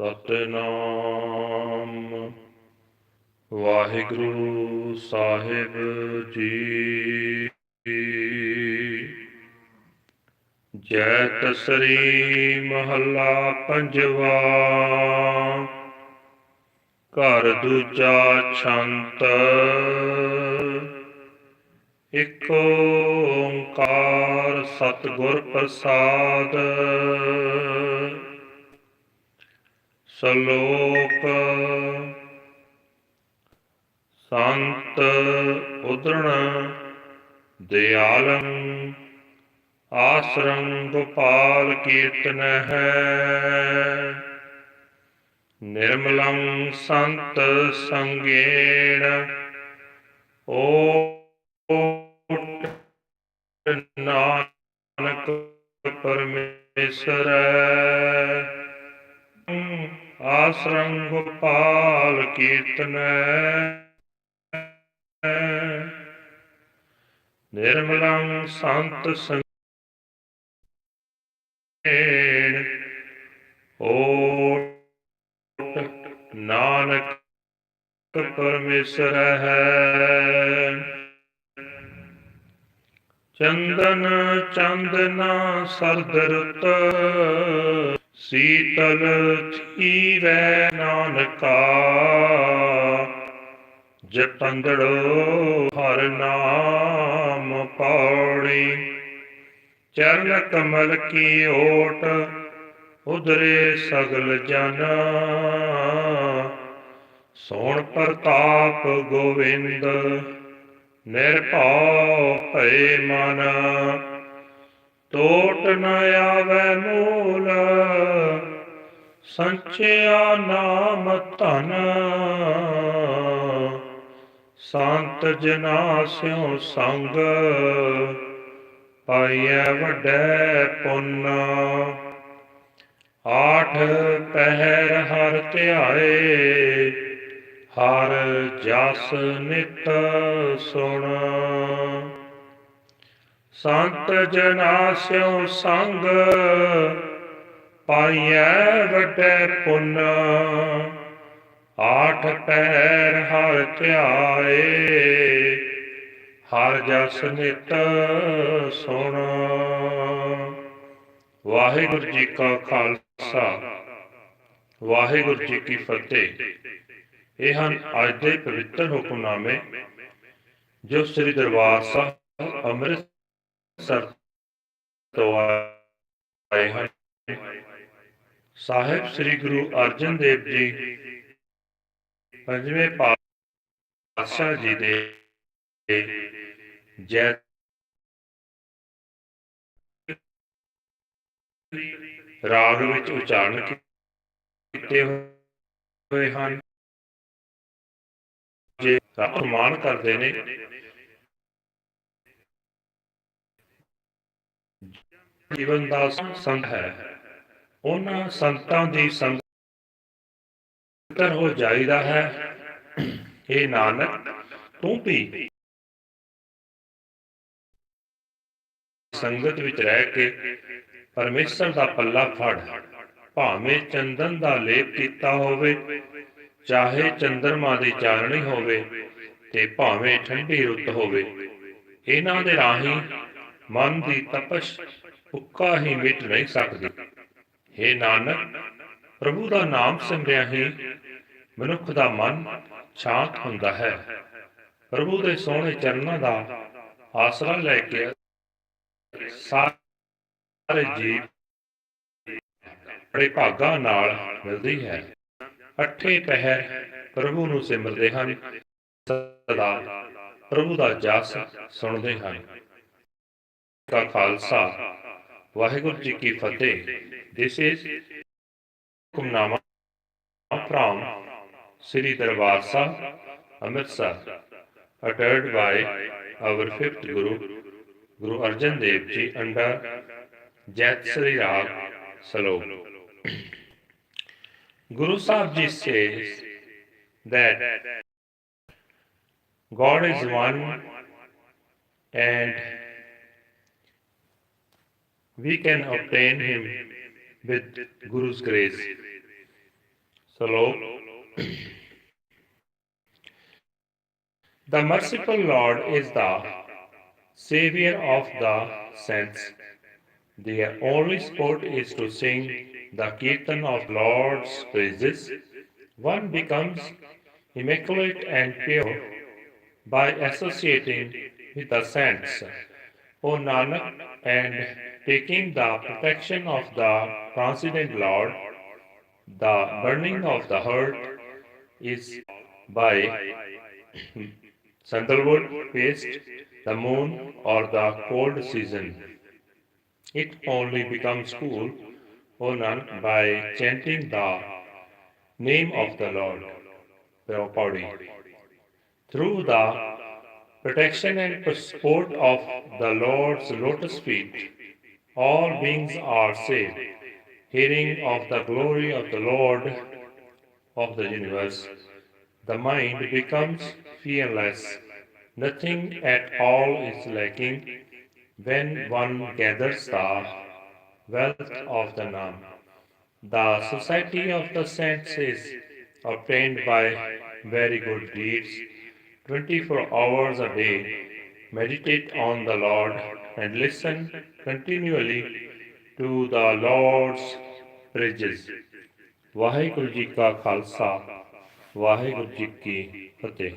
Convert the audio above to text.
ਸਤਨਾਮ। ਵਾਹਿਗੁਰੂ ਸਾਹਿਬ ਜੀ। ਜੈ ਤਸਰੀ ਮਹੱਲਾ ਪੰਜਵਾ। ਘਰ ਦੂਜਾ ਛੰਤ। ਇਕ ਓੰਕਾਰ ਸਤਿਗੁਰ ਪ੍ਰਸਾਦ। ਸ਼ਲੋਕ ਸੰਤ ਉਦਰਣ ਦਿਆਲੰ ਆਸਰੰ ਗੋਪਾਲ ਕੀਰਤਨ ਹੈ। ਨਿਰਮਲੰ ਸੰਤ ਸੰਗੇਣ ਓਟ ਨਾਨਕ ਪਰਮੇਸ਼ਰ। ਆਸਰੰ ਗੋਪਾਲ ਕੀਰਤਨ ਨਿਰਮਲੰ ਸੰਤ ਸੰਗੇਣ ਓਟ ਨਾਨਕ ਪਰਮੇਸ਼ਰ ਹੈ। ਚੰਦਨ ਚੰਦਨਾ ਸਰਦ ਰੁੱਤ ਸੀਤਲ ਥੀਵੈ ਨਾਨਕਾ ਜਤੰਦੜੋ ਹਰ ਨਾਮ ਪਾਉਣੀ। ਚਰਨ ਕਮਲ ਕੀ ਓਟ, ਉਧਰੇ ਸਗਲ ਜਨ। ਸੋਣ ਪ੍ਰਤਾਪ ਗੋਵਿੰਦ, ਨਿਰਭਉ ਭਏ ਮਨ। ਟੋਟ ਨ ਆਵੈ ਮੂਲ, ਸੰਚਿਆ ਨਾਮ ਧਨ। ਸੰਤ ਜਨਾ ਸਿਉ ਸੰਗ, ਪਾਈਐ ਵੱਡੇ ਪੁੰਨ। ਆਠ ਪਹਿਰ ਹਰ ਧਿਆਏ, ਹਰ ਜਸ ਨਿਤ ਸੁਣਾ। ਸੰਤ ਜਨਾ ਸਿਉ ਸੰਗ, ਪਾਈਐ ਵੱਡੇ ਪੁੰਨ। ਆਠ ਪਹਿਰ ਹਰ ਧਿਆਏ, ਹਰ ਜਸ ਨਿਤ ਸੁਣ। ਵਾਹਿਗੁਰੂ ਜੀ ਕਾ ਖਾਲਸਾ, ਵਾਹਿਗੁਰੂ ਜੀ ਕੀ ਫਤਿਹ। ਇਹ ਹਨ ਅੱਜ ਦੇ ਪਵਿੱਤਰ ਹੁਕਮਨਾਮੇ, ਜੋ ਸ੍ਰੀ ਦਰਬਾਰ ਸਾਹਿਬ ਅੰਮ੍ਰਿਤ ਅੰਮ੍ਰਿਤਸਰ ਤੋਂ ਆਏ ਹਨ ਸਾਹਿਬ ਸ੍ਰੀ ਗੁਰੂ ਅਰਜਨ ਦੇਵ ਜੀ, ਪੰਜਵੇਂ ਪਾਤਸ਼ਾਹ ਜੀ ਦੇ ਜੈ ਰਾਗ ਵਿੱਚ ਉਚਾਰਨ ਕੀਤੇ ਹੋਏ ਹਨ। ਜੇ ਅਪਮਾਨ ਕਰਦੇ ਨੇ ਜੀਵਨ ਦਾ ਸੰਤ ਹੈ। ਉਹਨਾਂ ਸੰਤਾਂ ਦੀ ਸੰਗਤ ਹੋ ਜਾਈਦਾ ਹੈ। ਇਹ ਨਾਨਕ, ਤੂੰ ਵੀ ਸੰਗਤ ਵਿੱਚ ਰਹਿ ਕੇ ਪਰਮੇਸ਼ਰ ਦਾ ਪੱਲਾ ਫੜ। ਭਾਵੇਂ ਚੰਦਨ ਦਾ ਲੇਪ ਕੀਤਾ ਹੋਵੇ, ਚਾਹੇ ਚੰਦਰਮਾ ਦੀ ਚਾਨਣੀ ਹੋਵੇ ਤੇ ਭਾਵੇਂ ਠੰਡੀ ਰੁੱਤ ਹੋਵੇ, ਇਹਨਾਂ ਦੇ ਰਾਹੀਂ ਮਨ ਦੀ ਤਪਸ਼ ਉੱਕਾ ਹੀ ਮਿਟ ਨਹੀਂ ਸਕਦੀ। हे ਨਾਨਕ, ਪ੍ਰਭੂ ਦਾ ਨਾਮ ਸਿਮਰਿਆ ਹੀ ਮਨੁੱਖ ਦਾ ਮਨ ਸ਼ਾਂਤ ਹੁੰਦਾ ਹੈ। ਪ੍ਰਭੂ ਦੇ ਸੋਹਣੇ ਚਰਨਾਂ ਦਾ ਆਸਰਾ ਲੈ ਕੇ ਸਾਰੇ ਜੀਵ ਬੜੇ ਭਾਗਾਂ ਨਾਲ ਮਿਲਦੀ ਹੈ। ਅੱਠੇ ਪਹਿਰ ਪ੍ਰਭੂ ਨੂੰ ਸਿਮਰਦੇ ਹਨ। ਸਦਾ ਪ੍ਰਭੂ ਦਾ ਜਸ ਸੁਣਦੇ ਹਨ। ਕਾ ਖਾਲਸਾ ਵਾਹਿਗੁਰੂ ਜੀ ਕੀ ਫਤਿਹ this is Hukamnama from Sri Darbar Sahib Amritsar uttered by our fifth guru Guru Arjan Dev Ji under Jat Sri Rag Salok. Guru Sahib Ji says that God is one and we can obtain Him with Guru's grace. Slow. The merciful Lord is the Savior of the saints. Their only sport is to sing the Kirtan of Lord's praises. One becomes immaculate and pure by associating with the saints. O Nanak, and taking the protection of the Transcendent Lord, the burning of the heart is by sandalwood paste, the moon, or the cold season. It only becomes cool, O Nanak, by chanting the name of the Lord, Draupadi. Through the protection and support of the Lord's lotus feet, all beings are saved. Hearing of the glory of the Lord of the universe, the mind becomes fearless. Nothing at all is lacking when one gathers the wealth of the Nam. The society of the saints is obtained by very good deeds. 24 hours a day, meditate on the Lord and listen continually to the Lord's praises. Waheguru ji ਕਾ ਖਾਲਸਾ ਵਾਹਿਗੁਰੂ ਜੀ ਕੀ ਫਤਿਹ